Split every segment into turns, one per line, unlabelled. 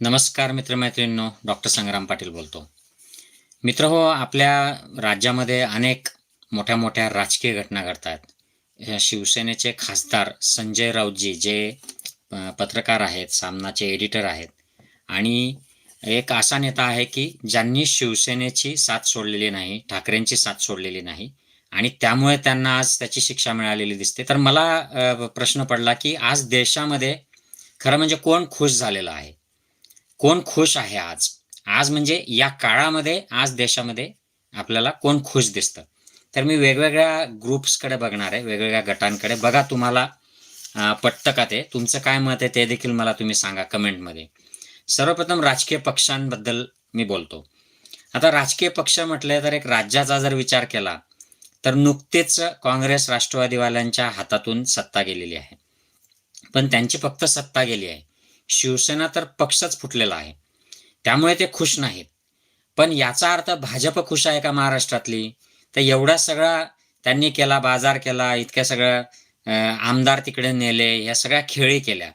नमस्कार मित्रमैत्रिणींनो डॉक्टर संग्राम पाटील बोलतो. मित्र हो आपल्या राज्यामध्ये अनेक मोठ्या मोठ्या राजकीय घटना घडतात. या शिवसेनेचे खासदार संजय राऊतजी जे पत्रकार आहेत सामनाचे एडिटर आहेत. आणि एक असा नेता आहे की ज्यांनी शिवसेनेची साथ सोडलेली नाही ठाकरेंची साथ सोडलेली नाही आणि त्यामुळे त्यांना आज त्याची शिक्षा मिळालेली दिसते. तर मला प्रश्न पडला की आज देशामध्ये खरं म्हणजे कोण खुश झालेलं आहे? कोण खुश आहे आज? आज म्हणजे या काळामध्ये आज देशामध्ये आपल्याला कोण खुश दिसतं? तर मी वेगवेगळ्या ग्रुप्सकडे बघणार आहे वेगवेगळ्या गटांकडे. बघा तुम्हाला पटतं का ते तुमचं काय मत आहे ते देखील मला तुम्ही सांगा कमेंटमध्ये. सर्वप्रथम राजकीय पक्षांबद्दल मी बोलतो. आता राजकीय पक्ष म्हटले तर एक राज्याचा जर विचार केला तर नुकतेच काँग्रेस राष्ट्रवादीवाल्यांच्या हातातून सत्ता गेलेली आहे. पण त्यांची फक्त सत्ता गेली आहे. शिवसेना तर पक्षच फुटलेला आहे. त्यामुळे ते खुश नाहीत. पण याचा अर्थ भाजप खुश आहे का महाराष्ट्रातली? तर एवढा सगळा त्यांनी केला बाजार केला इतक्या सगळं आमदार तिकडे नेले या सगळ्या खेळी केल्या.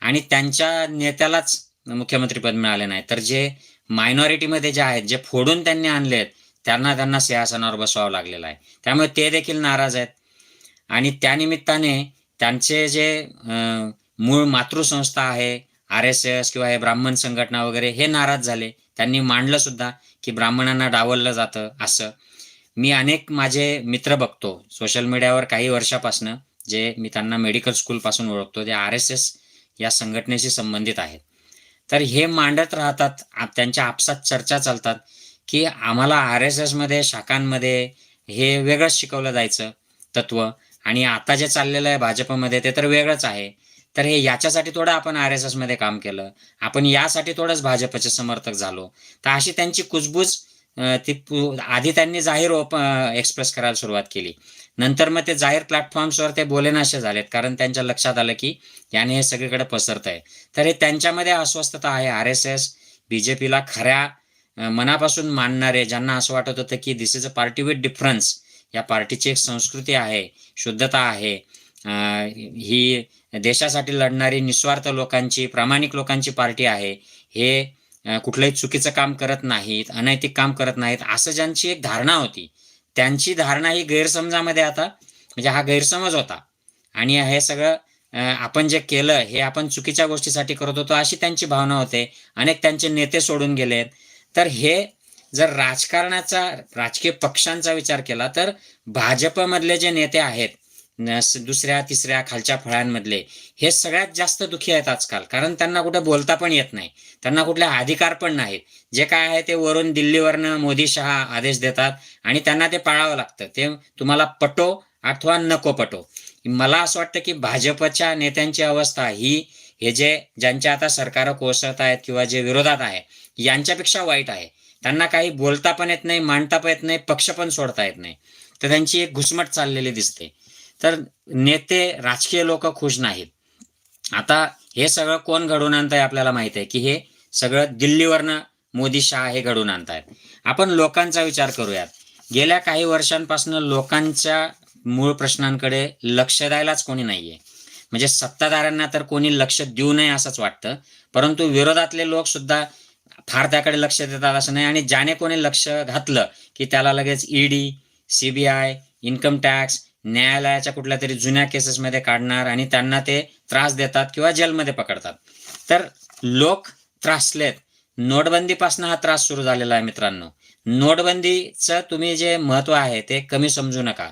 आणि त्यांच्या नेत्यालाच मुख्यमंत्रीपद मिळाले नाही. तर जे मायनॉरिटीमध्ये जे आहेत जे फोडून त्यांनी आणलेत त्यांना त्यांना सिंहासनावर बसवावं लागलेलं आहे. त्यामुळे ते देखील नाराज आहेत. आणि त्यानिमित्ताने त्यांचे जे अं, मूळ मातृसंस्था आहे आर एस एस किंवा हे ब्राह्मण संघटना वगैरे हे नाराज झाले. त्यांनी मांडलं सुद्धा की ब्राह्मणांना डावललं जातं असं. मी अनेक माझे मित्र बघतो सोशल मीडियावर काही वर्षापासनं जे मी त्यांना मेडिकल स्कूलपासून ओळखतो ते आर एस एस या संघटनेशी संबंधित आहेत. तर हे मांडत राहतात त्यांच्या आपसात चर्चा चालतात की आम्हाला आर एस एसमध्ये शाखांमध्ये हे वेगळंच शिकवलं जायचं तत्व आणि आता जे चाललेलं आहे भाजपमध्ये ते तर वेगळंच आहे. तर हे याच्यासाठी थोडं आपण आर एस एसमध्ये काम केलं. आपण यासाठी थोडंच भाजपचे समर्थक झालो. तर अशी त्यांची कुजबूज ती आधी त्यांनी जाहीर ओप एक्सप्रेस करायला सुरुवात केली. नंतर मग ते जाहीर प्लॅटफॉर्म्सवर ते बोलेनाशे झालेत. कारण त्यांच्या लक्षात आलं की याने हे सगळीकडे पसरत आहे तर हे त्यांच्यामध्ये अस्वस्थता आहे. R S S B J पीला खऱ्या मनापासून मानणारे ज्यांना असं वाटत होतं की this is a party with difference या पार्टीची एक संस्कृती आहे शुद्धता आहे. ही देशासाठी लढणारी निस्वार्थ लोकांची प्रामाणिक लोकांची पार्टी आहे. हे कुठलंही चुकीचं काम करत नाहीत अनैतिक काम करत नाहीत असं ज्यांची एक धारणा होती. त्यांची धारणा ही गैरसमजामध्ये आता म्हणजे हा गैरसमज होता. आणि हे सगळं आपण जे केलं हे आपण चुकीच्या गोष्टीसाठी करत होतो अशी त्यांची भावना होते. अनेक त्यांचे नेते सोडून गेलेत. तर हे जर राजकारणाचा राजकीय पक्षांचा विचार केला तर भाजपमधले जे नेते आहेत दुसऱ्या तिसऱ्या खालच्या फळांमधले. हे सगळ्यात जास्त दुखी आहेत आजकाल. कारण त्यांना कुठे बोलता पण येत नाही. त्यांना कुठले अधिकार पण नाहीत. जे काय आहे ते वरून दिल्लीवरनं मोदी शहा आदेश देतात आणि त्यांना ते पाळावं लागतं. ते तुम्हाला पटो अथवा नको पटो. मला असं वाटतं की भाजपच्या नेत्यांची अवस्था ही हे जे ज्यांच्या आता सरकार कोसळत आहेत किंवा जे विरोधात आहे यांच्यापेक्षा वाईट आहे. त्यांना काही बोलता पण येत नाही मांडता पण येत नाही पक्ष पण सोडता येत नाही. तर त्यांची एक घुसमट चाललेली दिसते. तर नेते राजकीय लोक खुश नाहीत. आता हे सगळं कोण घडवून आहे आपल्याला माहीत आहे की हे सगळं दिल्लीवरनं मोदी शहा हे घडवून आणतायत. आपण लोकांचा विचार करूयात. गेल्या काही वर्षांपासून लोकांच्या मूळ प्रश्नांकडे लक्ष द्यायलाच कोणी नाहीये. म्हणजे सत्ताधाऱ्यांना तर कोणी लक्ष देऊ नये असंच वाटतं. परंतु विरोधातले लोक सुद्धा फार त्याकडे लक्ष देतात असं नाही. आणि ज्याने कोणी लक्ष घातलं की त्याला लगेच ईडी सीबीआय इन्कम टॅक्स न्यायालयाच्या कुठल्या तरी जुन्या केसेसमध्ये काढणार आणि त्यांना ते त्रास देतात किंवा जेलमध्ये पकडतात. तर लोक त्रासलेत. नोटबंदीपासून हा त्रास सुरू झालेला आहे मित्रांनो. नोटबंदीचं तुम्ही जे महत्त्व आहे ते कमी समजू नका.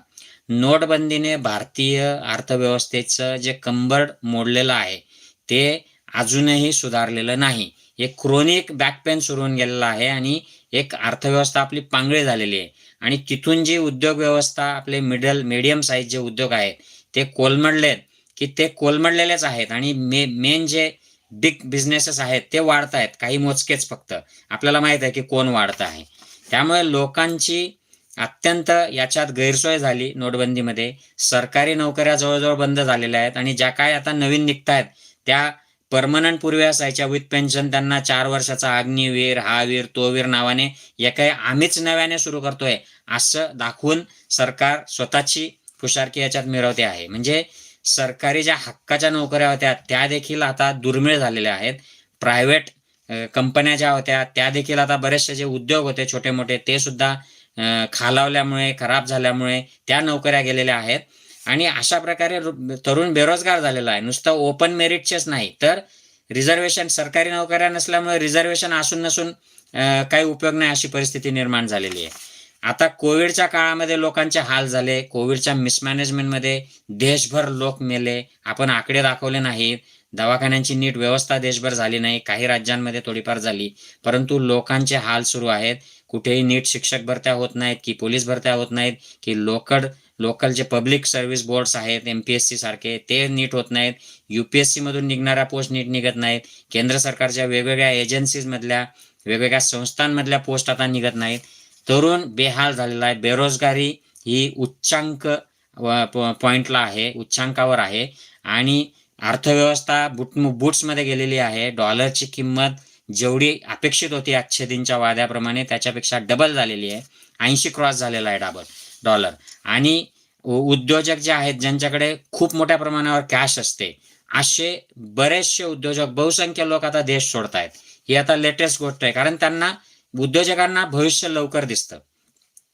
नोटबंदीने भारतीय अर्थव्यवस्थेचं जे कंबरड मोडलेलं आहे ते अजूनही सुधारलेलं नाही. एक क्रोनिक बॅकपेन सुरू होऊन गेलेला आहे आणि एक अर्थव्यवस्था आपली पांगळी झालेली आहे. आणि तिथून जी उद्योग व्यवस्था आपले मिडल मीडियम साईज जे उद्योग आहेत ते कोलमडलेत की ते कोलमडलेलेच आहेत. आणि मे मेन जे बिग बिझनेसेस आहेत ते वाढत आहेत काही मोजकेच फक्त. आपल्याला माहीत आहे की कोण वाढत आहे. त्यामुळे लोकांची अत्यंत याच्यात गैरसोय झाली नोटबंदीमध्ये. सरकारी नोकऱ्या जवळजवळ बंद झालेल्या आहेत. आणि ज्या काय आता नवीन निघतायत त्या परमनंट पूर्वी असायच्या. विथ पेन्शन त्यांना चार वर्षाचा अग्निवीर हा वीर तो वीर नावाने या काही आम्हीच नव्याने सुरू करतोय असं दाखवून सरकार स्वतःची खुशारकी याच्यात मिळवते आहे. म्हणजे सरकारी ज्या हक्काच्या नोकऱ्या होत्या त्या देखील आता दुर्मिळ झालेल्या आहेत. प्रायव्हेट कंपन्या ज्या होत्या त्या देखील आता बरेचसे जे उद्योग होते छोटे मोठे ते सुद्धा खालावल्यामुळे खराब झाल्यामुळे त्या नोकऱ्या गेलेल्या आहेत. आणि अशा प्रकारे तरुण बेरोजगार झालेला आहे. नुसतं ओपन मेरिटचेच नाही. तर रिझर्वेशन सरकारी नोकऱ्या नसल्यामुळे रिझर्वेशन असून नसून काही उपयोग नाही अशी परिस्थिती निर्माण झालेली आहे. आता कोविडच्या काळामध्ये लोकांचे हाल झाले. कोविडच्या मिसमॅनेजमेंटमध्ये देशभर लोक मेले. आपण आकडे दाखवले नाहीत. दवाखान्यांची नीट व्यवस्था देशभर झाली नाही. काही राज्यांमध्ये थोडीफार झाली. परंतु लोकांचे हाल सुरू आहेत. कुठेही नीट शिक्षक भरत्या होत नाहीत की पोलीस भरत्या होत नाहीत की लोकड लोकल जे पब्लिक सर्व्हिस बोर्ड्स आहेत एम पी एस सी सारखे ते नीट होत नाहीत. यू पी एस निघणाऱ्या पोस्ट नीट निघत नाहीत केंद्र सरकारच्या वेगवेगळ्या एजन्सीजमधल्या वेगवेगळ्या संस्थांमधल्या पोस्ट आता निघत नाहीत. तरुण बेहाल झालेला आहे. बेरोजगारी ही उच्चांक पॉइंटला आहे उच्चांकावर आहे. आणि अर्थव्यवस्था बुट बुट्समध्ये गेलेली आहे. डॉलरची किंमत जेवढी अपेक्षित होती अच्छेदींच्या वाद्याप्रमाणे त्याच्यापेक्षा डबल झालेली आहे. ऐंशी क्रॉस झालेला आहे डाबल डॉलर आणि उद्योजक जे आहेत ज्यांच्याकडे खूप मोठ्या प्रमाणावर कॅश असते असे बरेचसे उद्योजक बहुसंख्य लोक आता देश सोडत आहेत ही आता लेटेस्ट गोष्ट आहे कारण त्यांना उद्योजकांना भविष्य लवकर दिसतं.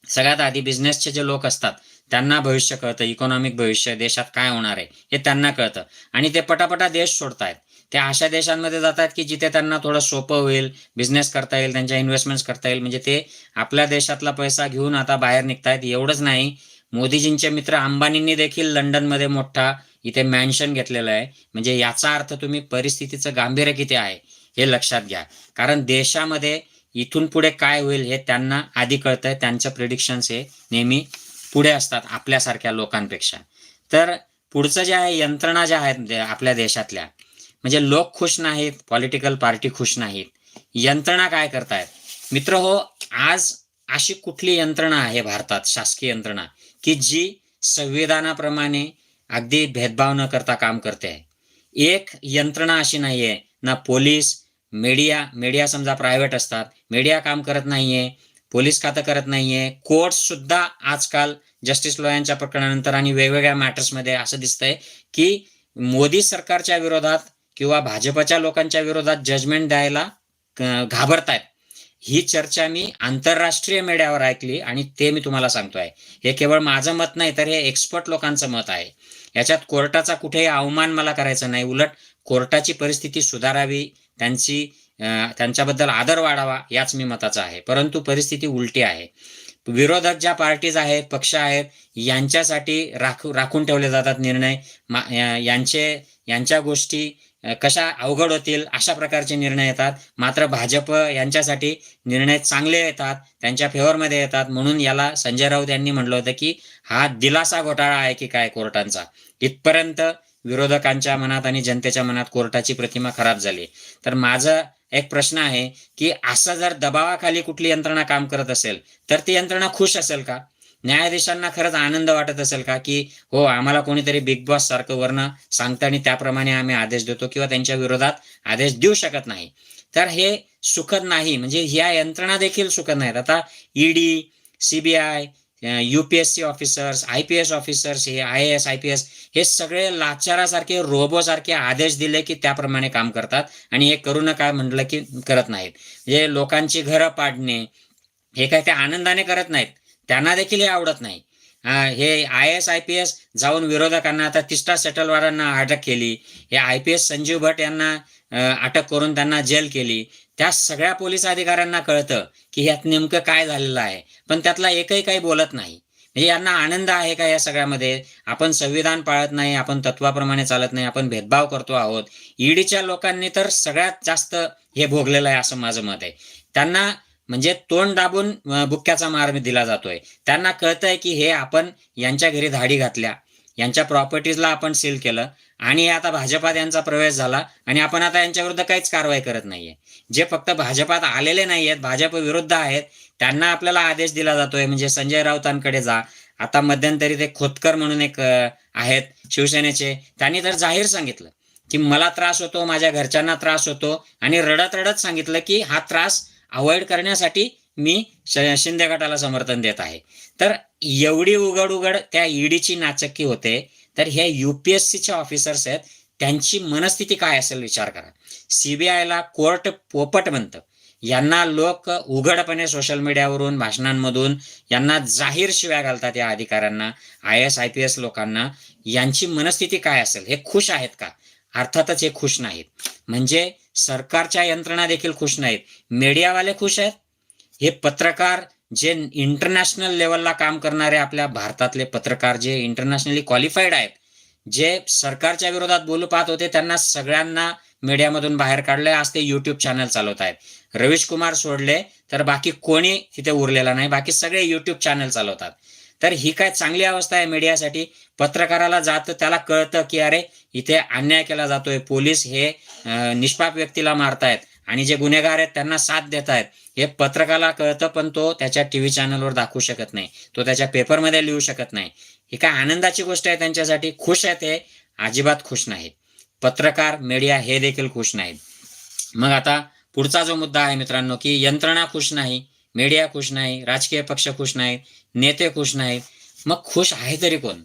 सगळ्यात आधी बिझनेसचे जे लोक असतात त्यांना भविष्य कळतं इकॉनॉमिक भविष्य देशात काय होणार आहे हे त्यांना कळतं. आणि ते पटापटा देश सोडतायत. ते अशा देशांमध्ये जातात की जिथे त्यांना थोडं सोपं होईल बिझनेस करता येईल त्यांच्या इन्व्हेस्टमेंट करता येईल. म्हणजे ते आपल्या देशातला पैसा घेऊन आता बाहेर निघतायत. एवढंच नाही मोदीजींचे मित्र अंबानींनी देखील लंडनमध्ये मोठा इथे मॅन्शन घेतलेलं आहे. म्हणजे याचा अर्थ तुम्ही परिस्थितीचं गांभीर्य किती आहे हे लक्षात घ्या. कारण देशामध्ये इथून पुढे काय होईल हे त्यांना आधी कळतंय. त्यांचं प्रिडिक्शन्स हे नेहमी पुढे असतात आपल्यासारख्या लोकांपेक्षा. तर पुढचं जे आहे यंत्रणा ज्या आहेत आपल्या देशातल्या म्हणजे लोक खुश नाहीत पॉलिटिकल पार्टी खुश नाहीत. यंत्रणा काय करतायत? मित्र हो आज अशी कुठली यंत्रणा आहे भारतात शासकीय यंत्रणा की जी संविधानाप्रमाणे अगदी भेदभाव न करता काम करते? आहे एक यंत्रणा अशी नाहीये ना पोलीस मीडिया मीडिया समजा प्रायव्हेट असतात मीडिया काम करत नाहीये पोलीस खातं करत नाहीये कोर्ट सुद्धा आजकाल जस्टिस लॉयांच्या प्रकरणानंतर आणि वेगवेगळ्या मॅटर्समध्ये असं दिसतंय की मोदी सरकारच्या विरोधात किंवा भाजपच्या लोकांच्या विरोधात जजमेंट द्यायला घाबरतायत. ही चर्चा मी आंतरराष्ट्रीय मीडियावर ऐकली आणि ते मी तुम्हाला सांगतोय. हे केवळ माझं मत नाही तर हे एक्सपर्ट लोकांचं मत आहे. याच्यात कोर्टाचा कुठेही अवमान मला करायचा नाही. उलट कोर्टाची परिस्थिती सुधारावी त्यांची त्यांच्याबद्दल आदर वाढावा याच मी मताचा आहे. परंतु परिस्थिती उलटी आहे. विरोधक ज्या पार्टीज आहेत पक्ष आहेत यांच्यासाठी राख राखून ठेवले जातात निर्णय. मा- यांचे यांच्या गोष्टी कशा अवघड होतील अशा प्रकारचे निर्णय येतात. मात्र भाजप यांच्यासाठी निर्णय चांगले येतात त्यांच्या फेवरमध्ये येतात. म्हणून याला संजय राऊत यांनी म्हटलं होतं की हा दिलासा घोटाळा आहे की काय कोर्टांचा? इथपर्यंत विरोधकांच्या मनात आणि जनतेच्या मनात कोर्टाची प्रतिमा खराब झाली. तर माझं एक प्रश्न आहे की असं जर दबावाखाली कुठली यंत्रणा काम करत असेल तर ती यंत्रणा खुश असेल का? न्यायाधीशांना खरंच आनंद वाटत असेल का की हो आम्हाला कोणीतरी बिग बॉस सारखं वर्ण सांगतं आणि त्याप्रमाणे आम्ही आदेश देतो किंवा त्यांच्या विरोधात आदेश देऊ शकत नाही. तर हे सुखद नाही म्हणजे ह्या यंत्रणा देखील सुखद नाहीत. आता ED CBI UPSC officers I P S officers हे I S I P S हे सगळे लाचारासारखे रोबोसारखे आदेश दिले की त्याप्रमाणे काम करतात आणि हे करू नका म्हटलं की करत नाहीत. म्हणजे लोकांची घरं पाडणे हे काय ते आनंदाने करत नाहीत. त्यांना देखील हे आवडत नाही. हे I S I P S जाऊन विरोधकांना आता तिस्टा सेटलवारांना अटक केली. हे I P S Sanjiv Bhatt यांना अटक करून त्यांना जेल केली. त्या सगळ्या पोलीस अधिकाऱ्यांना कळतं की ह्यात नेमकं काय झालेलं आहे. पण त्यातला एकही काही बोलत नाही. म्हणजे यांना आनंद आहे का या सगळ्यामध्ये? आपण संविधान पाळत नाही आपण तत्वाप्रमाणे चालत नाही आपण भेदभाव करतो आहोत. ईडीच्या लोकांनी तर सगळ्यात जास्त हे भोगलेलं आहे असं माझं मत आहे. त्यांना म्हणजे तोंड दाबून बुक्क्याचा मार दिला जातोय. त्यांना कळतंय की हे आपण यांच्या घरी धाडी घातल्या. यांच्या प्रॉपर्टीजला आपण सील केलं आणि आता भाजपात यांचा प्रवेश झाला आणि आपण आता यांच्याविरुद्ध काहीच कारवाई करत नाहीये. जे फक्त भाजपात आलेले नाहीयेत भाजप विरुद्ध आहेत त्यांना आपल्याला आदेश दिला जातोय म्हणजे संजय राऊतांकडे जा. आता मध्यंतरी ते खोतकर म्हणून एक आहेत शिवसेनेचे. त्यांनी तर जाहीर सांगितलं की मला त्रास होतो माझ्या घरच्यांना त्रास होतो आणि रडत रडत सांगितलं की हा त्रास अवॉइड करण्यासाठी मी शिंदे गटाला समर्थन देत आहे. तर एवढी उघड उघड त्या ईडीची नाचक्की होते तर हे युपीएससीचे ऑफिसर्स आहेत त्यांची मनस्थिती काय असेल विचार करा. सीबीआयला कोर्ट पोपट म्हणतं यांना लोक उघडपणे सोशल मीडियावरून भाषणांमधून यांना जाहीर शिव्या घालतात या अधिकाऱ्यांना I S I P S लोकांना. यांची मनस्थिती काय असेल? हे खुश आहेत का? अर्थातच हे खुश नाहीत. म्हणजे सरकारच्या यंत्रणा देखील खुश नाहीत. मीडियावाले खुश आहेत. हे पत्रकार जे इंटरनॅशनल लेवलला काम करणारे आपल्या भारतातले पत्रकार जे इंटरनॅशनली क्वालिफाईड आहेत जे सरकारच्या विरोधात बोलू पाहत होते त्यांना सगळ्यांना मीडियामधून बाहेर काढलंय. आज ते युट्यूब चॅनल चालवत आहेत. रवीश कुमार सोडले तर बाकी कोणी तिथे उरलेला नाही. बाकी सगळे युट्यूब चॅनल चालवतात. तर ही काय चांगली अवस्था आहे मीडियासाठी पत्रकाराला जातं त्याला कळतं की अरे इथे अन्याय केला जातोय. पोलीस हे निष्पाप व्यक्तीला मारतायत. आणि जे गुन्हेगार आहेत त्यांना साथ देत आहेत हे पत्रकाला कळतं पण तो त्याच्या टीव्ही चॅनलवर दाखवू शकत नाही. तो त्याच्या पेपरमध्ये लिहू शकत नाही. ही काय आनंदाची गोष्ट आहे त्यांच्यासाठी. खुश आहे ते अजिबात खुश नाहीत. पत्रकार मीडिया हे देखील खुश नाहीत. मग आता पुढचा जो मुद्दा आहे मित्रांनो की यंत्रणा खुश नाही मीडिया खुश नाही राजकीय पक्ष खुश नाही नेते खुश नाही मग खुश आहे तरी कोण?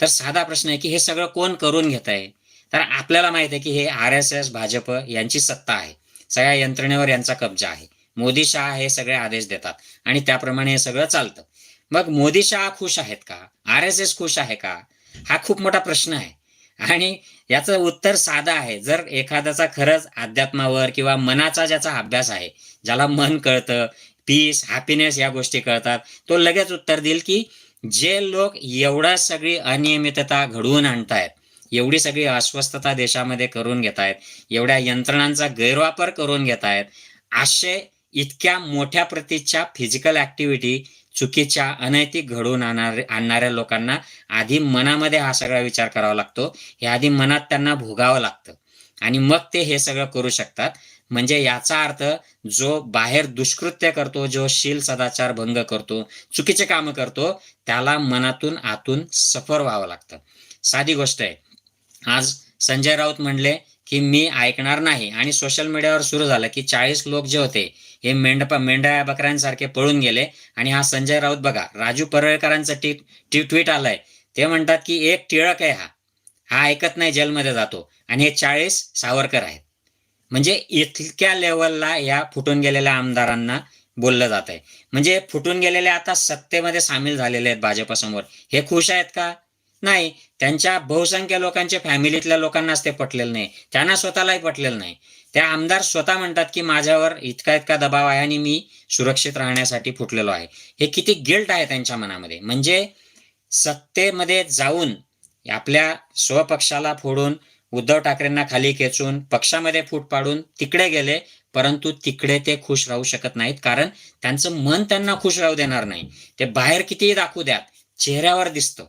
तर साधा प्रश्न आहे की हे सगळं कोण करून घेत आहे तर आपल्याला माहीत आहे की हे आर एस एस भाजप यांची सत्ता आहे. सगळ्या यंत्रणेवर यांचा कब्जा आहे. मोदी शहा हे सगळे आदेश देतात आणि त्याप्रमाणे हे सगळं चालतं. मग मोदी शहा खुश आहेत का? आर एस एस खुश आहे का? हा खूप मोठा प्रश्न आहे. आणि याचं उत्तर साधं आहे. जर एखाद्याचा खरंच अध्यात्मावर किंवा मनाचा ज्याचा अभ्यास आहे ज्याला मन कळतं पीस हॅपीनेस या गोष्टी कळतात. तो लगेच उत्तर देईल की जे लोक एवढा सगळी अनियमितता घडवून आणतायत एवढी सगळी अस्वस्थता देशामध्ये करून घेत आहेत एवढ्या यंत्रणांचा गैरवापर करून घेत आहेत असे इतक्या मोठ्या प्रतीच्या फिजिकल ऍक्टिव्हिटी चुकीच्या अनैतिक घडवून आणणार आणणाऱ्या लोकांना आधी मनामध्ये हा सगळा विचार करावा लागतो. हे आधी मनात त्यांना भोगावं लागतं. आणि मग ते हे सगळं करू शकतात. म्हणजे याचा अर्थ जो बाहेर दुष्कृत्य करतो जो शील सदाचार भंग करतो चुकीचे कामं करतो त्याला मनातून आतून सफर व्हावं लागतं. साधी गोष्ट आहे. आज संजय राऊत म्हणले की मी ऐकणार नाही. आणि सोशल मीडियावर सुरू झालं की चाळीस लोक जे होते हे मेंढपा मेंढ्या बकऱ्यांसारखे पळून गेले. आणि हा संजय राऊत बघा राजू परळकरांचं टी टी ट्विट आलंय. ते म्हणतात की एक टिळक आहे हा. हा ऐकत नाही जेलमध्ये जातो. आणि हे चाळीस सावरकर आहेत. म्हणजे इतक्या लेवलला या फुटून गेलेल्या आमदारांना बोललं जात आहे म्हणजे फुटून गेलेले आता सत्तेमध्ये सामील झालेले आहेत भाजपासमोर हे खुश आहेत का? नाही. त्यांच्या बहुसंख्य लोकांच्या फॅमिलीतल्या लोकांनाच ते पटलेलं नाही. त्यांना स्वतःलाही पटलेलं नाही. त्या आमदार स्वतः म्हणतात की माझ्यावर इतका इतका दबाव आहे आणि मी सुरक्षित राहण्यासाठी फुटलेलो आहे. हे किती गिल्ट आहे त्यांच्या मनामध्ये. म्हणजे सत्तेमध्ये जाऊन आपल्या स्वपक्षाला फोडून उद्धव ठाकरेंना खाली खेचून पक्षामध्ये फूट पाडून तिकडे गेले परंतु तिकडे ते खुश राहू शकत नाहीत. कारण त्यांचं मन त्यांना खुश राहू देणार नाही. ते बाहेर कितीही दाखवू द्यात चेहऱ्यावर दिसतं.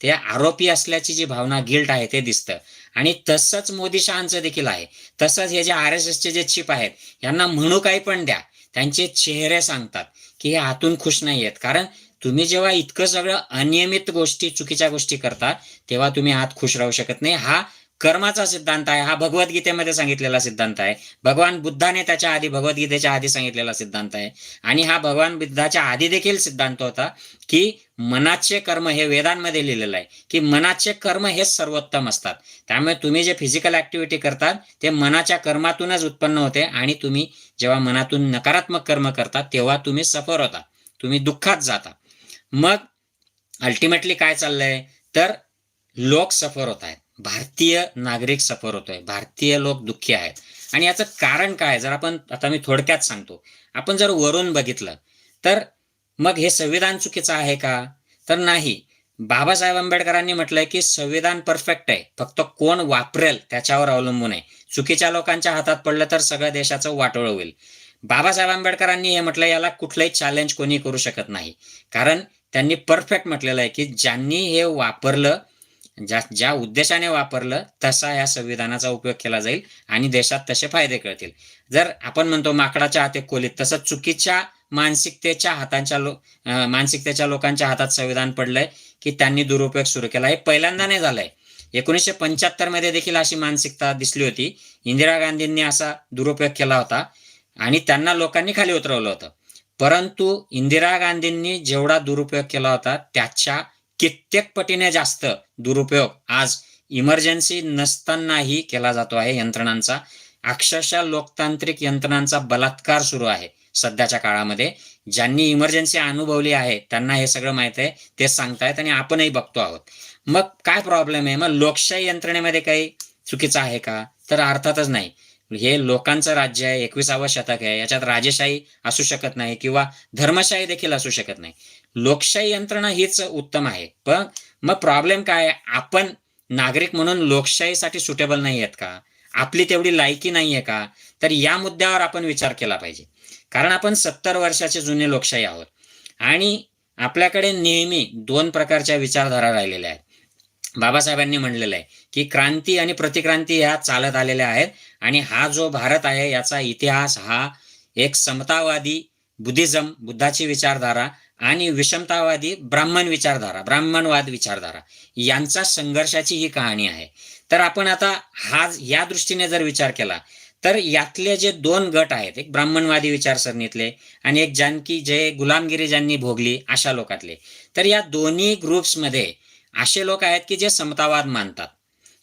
ते आरोपी असल्याची जी भावना गिल्ट आहे ते दिसतं. आणि तसंच मोदी शहांचं देखील आहे. तसंच हे जे आर एस एसचे जे चिप आहेत यांना म्हणू काही पण द्या. त्यांचे चेहरे सांगतात की हे आतून खुश नाही आहेत कारण तुम्ही जेव्हा इतकं सगळं अनियमित गोष्टी चुकीच्या गोष्टी करता तेव्हा तुम्ही आत खुश राहू शकत नाही. हा कर्माचा सिद्धांत आहे हा भगवद्गीतेमध्ये सांगितलेला सिद्धांत आहे. भगवान बुद्धाने त्याच्या आधी भगवद्गीतेच्या आधी सांगितलेला सिद्धांत आहे. आणि हा भगवान बुद्धाच्या आधी देखील सिद्धांत होता की मनाचे कर्म हे वेदांमध्ये लिहिलेलं आहे. की मनाचे कर्म हे सर्वोत्तम असतात. त्यामुळे तुम्ही जे फिजिकल ऍक्टिव्हिटी करतात ते मनाच्या कर्मातूनच उत्पन्न होते आणि तुम्ही जेव्हा मनातून नकारात्मक कर्म करता तेव्हा तुम्ही सफर होता. तुम्ही दुःखात जाता. मग अल्टिमेटली काय चाललंय? तर लोक सफर होत आहेत. भारतीय नागरिक सफर होतोय. भारतीय लोक दुःखी आहेत. आणि याचं कारण काय? जर आपण आता मी थोडक्यात सांगतो. आपण जर वरून बघितलं तर मग हे संविधान चुकीचं आहे का? तर नाही. बाबासाहेब आंबेडकरांनी म्हटलंय की संविधान परफेक्ट आहे. फक्त कोण वापरेल त्याच्यावर अवलंबून आहे. चुकीच्या लोकांच्या हातात पडलं तर सगळ्या देशाचं वाटोळ होईल. बाबासाहेब आंबेडकरांनी हे म्हटलं याला कुठलंही चॅलेंज कोणी करू शकत नाही. कारण त्यांनी परफेक्ट म्हटलेलं आहे की ज्यांनी हे वापरलं ज्या ज्या उद्देशाने वापरलं तसा या संविधानाचा उपयोग केला जाईल आणि देशात तसे फायदे कळतील. जर आपण म्हणतो माकडाच्या हाते खोलीत तसं चुकीच्या मानसिकतेच्या हातांच्या लो मानसिकतेच्या लोकांच्या हातात संविधान पडलंय की त्यांनी दुरुपयोग सुरू केला. हे पहिल्यांदा नाही झालंय. एकोणीसशे पंच्याहत्तरमध्ये देखील अशी मानसिकता दिसली होती. इंदिरा गांधींनी असा दुरुपयोग केला होता आणि त्यांना लोकांनी खाली उतरवलं होतं. परंतु इंदिरा गांधींनी जेवढा दुरुपयोग केला होता त्याच्या कित्येक पटीने जास्त दुरुपयोग आज इमर्जन्सी नसतानाही केला जातो आहे यंत्रणांचा. अक्षरशः लोकतांत्रिक यंत्रणांचा बलात्कार सुरू आहे सध्याच्या काळामध्ये. ज्यांनी इमर्जन्सी अनुभवली आहे त्यांना हे सगळं माहीत आहे ते सांगतायत आणि आपणही बघतो आहोत. मग काय प्रॉब्लेम आहे? मग लोकशाही यंत्रणेमध्ये काही चुकीचं आहे का? तर अर्थातच नाही. हे लोकांचं राज्य आहे एकविसावं शतक आहे. याच्यात राजेशाही असू शकत नाही किंवा धर्मशाही देखील असू शकत नाही. लोकशाही यंत्रणा हीच उत्तम आहे. पण मग प्रॉब्लेम काय? आपण नागरिक म्हणून लोकशाहीसाठी सुटेबल नाही आहेत का? आपली तेवढी लायकी नाही आहे का? तर या मुद्द्यावर आपण विचार केला पाहिजे. कारण आपण सत्तर वर्षाचे जुने लोकशाही आहोत. आणि आपल्याकडे नेहमी दोन प्रकारच्या विचारधारा राहिलेल्या आहेत. बाबासाहेबांनी म्हणलेलं आहे की क्रांती आणि प्रतिक्रांती ह्या चालत आलेल्या आहेत. आणि हा जो भारत आहे याचा इतिहास हा एक समतावादी बुद्धिझम बुद्धाची विचारधारा आणि विषमतावादी ब्राह्मण विचारधारा ब्राह्मणवाद विचारधारा यांचा संघर्षाची ही कहाणी आहे. तर आपण आता हा या दृष्टीने जर विचार केला तर यातले जे दोन गट आहेत एक ब्राह्मणवादी विचारसरणीतले आणि एक जानकी जे गुलामगिरी ज्यांनी भोगली अशा लोकातले तर या दोन्ही ग्रुप्समध्ये असे लोक आहेत की जे समतावाद मानतात.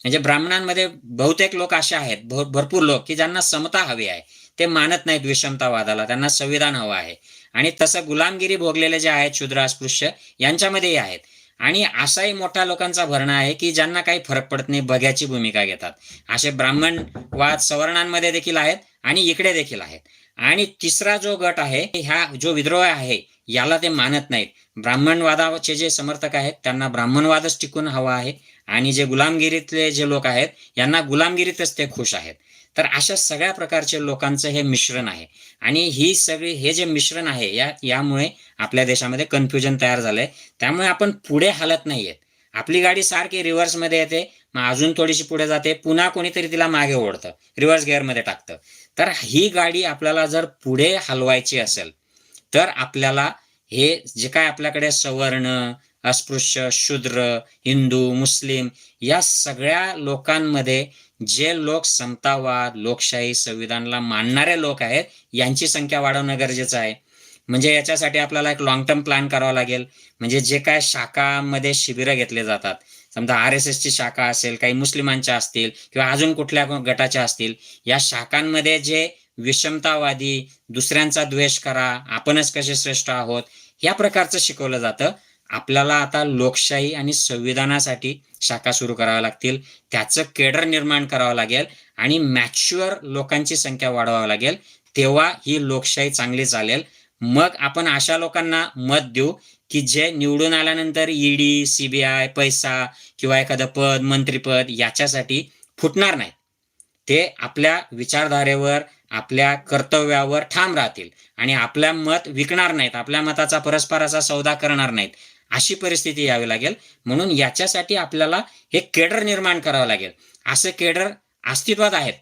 म्हणजे ब्राह्मणांमध्ये बहुतेक लोक असे आहेत भरपूर लोक की ज्यांना समता हवी आहे. ते मानत नाहीत विषमतावादाला त्यांना संविधान हवं आहे. आणि तसं गुलामगिरी भोगलेले जे आहेत शूद्र अस्पृश्य यांच्यामध्येही आहेत. आणि असाही मोठ्या लोकांचा भरणा आहे की ज्यांना काही फरक पडत नाही बघ्याची भूमिका घेतात. असे ब्राह्मणवाद सवर्णांमध्ये देखील आहेत आणि इकडे देखील आहेत. आणि तिसरा जो गट आहे ह्या जो विद्रोह आहे याला ते मानत नाहीत. ब्राह्मणवादाचे जे समर्थक आहेत त्यांना ब्राह्मणवादच टिकून हवा आहे. आणि जे गुलामगिरीतले जे लोक आहेत यांना गुलामगिरीतच ते खुश आहेत. तर अशा सगळ्या प्रकारचे लोकांचं हे मिश्रण आहे. आणि ही सगळी हे जे मिश्रण आहे या यामुळे आपल्या देशामध्ये कन्फ्युजन तयार झालंय. त्यामुळे आपण पुढे हालत नाहीयेत आपली गाडी सारखी रिव्हर्समध्ये येते मग अजून थोडीशी पुढे जाते पुन्हा कोणीतरी तिला मागे ओढतं रिव्हर्स गिअरमध्ये टाकतं. तर ही गाडी आपल्याला जर पुढे हलवायची असेल तर आपल्याला हे जे काय आपल्याकडे सवर्ण अस्पृश्य शूद्र हिंदू मुस्लिम या सगळ्या लोकांमध्ये जे लोक समतावाद लोकशाही संविधानाला मानणारे लोक आहेत यांची संख्या वाढवणं गरजेचं आहे. म्हणजे याच्यासाठी आपल्याला एक लॉंग टर्म प्लॅन करावा लागेल. म्हणजे जे काय शाखामध्ये शिबिरं घेतले जातात. समजा आर एस एसची शाखा असेल काही मुस्लिमांच्या असतील किंवा अजून कुठल्या गटाच्या असतील या शाखांमध्ये जे विषमतावादी दुसऱ्यांचा द्वेष करा आपणच कसे श्रेष्ठ आहोत या प्रकारचं शिकवलं जातं. आपल्याला आता लोकशाही आणि संविधानासाठी शाखा सुरू कराव्या लागतील. त्याचं केडर निर्माण करावं लागेल आणि मॅच्युअर लोकांची संख्या वाढवावी लागेल. तेव्हा ही लोकशाही चांगली चालेल. मग आपण अशा लोकांना मत देऊ की जे निवडून आल्यानंतर ईडी सीबीआय पैसा किंवा एखादं पद मंत्रीपद याच्यासाठी फुटणार नाही. ते आपल्या विचारधारेवर आपल्या कर्तव्यावर ठाम राहतील आणि आपल्या मत विकणार नाहीत. आपल्या मताचा परस्पराचा सौदा करणार नाहीत. अशी परिस्थिती यावी लागेल. म्हणून याच्यासाठी आपल्याला हे केडर निर्माण करावं लागेल. असे केडर अस्तित्वात आहेत.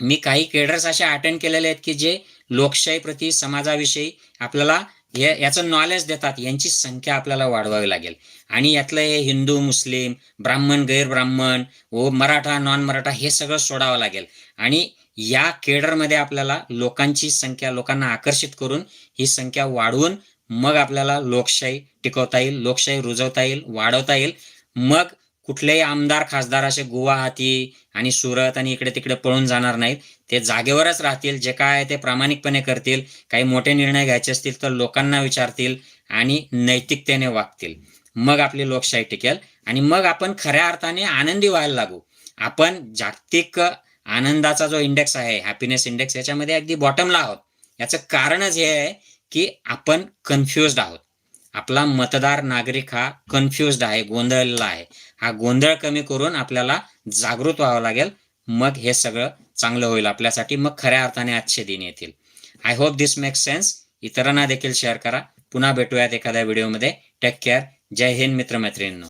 मी काही केडर्स असे अटेंड केलेले आहेत की जे लोकशाही प्रति समाजाविषयी आपल्याला हे याचं नॉलेज देतात. यांची संख्या आपल्याला वाढवावी लागेल. आणि यातलं हे हिंदू मुस्लिम ब्राह्मण गैरब्राह्मण व मराठा नॉन मराठा हे सगळं सोडावं लागेल. आणि या केडरमध्ये आपल्याला लोकांची संख्या लोकांना आकर्षित करून ही संख्या वाढवून मग आपल्याला लोकशाही टिकवता येईल लोकशाही रुजवता येईल वाढवता येईल. मग कुठलेही आमदार खासदार असे गुवाहाटी आणि सुरत आणि इकडे तिकडे पळून जाणार नाहीत. ते जागेवरच राहतील जे काय ते प्रामाणिकपणे करतील. काही मोठे निर्णय घ्यायचे असतील तर लोकांना विचारतील आणि नैतिकतेने वागतील. मग आपली लोकशाही टिकेल आणि मग आपण खऱ्या अर्थाने आनंदी व्हायला लागू. आपण जागतिक आनंदाचा जो इंडेक्स आहे हॅपीनेस इंडेक्स याच्यामध्ये अगदी बॉटमला आहोत. याचं कारणच हे आहे की आपण कन्फ्युज्ड आहोत. आपला मतदार नागरिक हा कन्फ्युज्ड आहे गोंधळलेला आहे. हा गोंधळ कमी करून आपल्याला जागृत व्हावं लागेल. मग हे सगळं चांगलं होईल आपल्यासाठी. मग खऱ्या अर्थाने आजचे दिन येतील. I hope this makes sense इतरांना देखील शेअर करा. पुन्हा भेटूयात एखाद्या व्हिडिओमध्ये टेक केअर जय हिंद मित्रमैत्रिणींनो.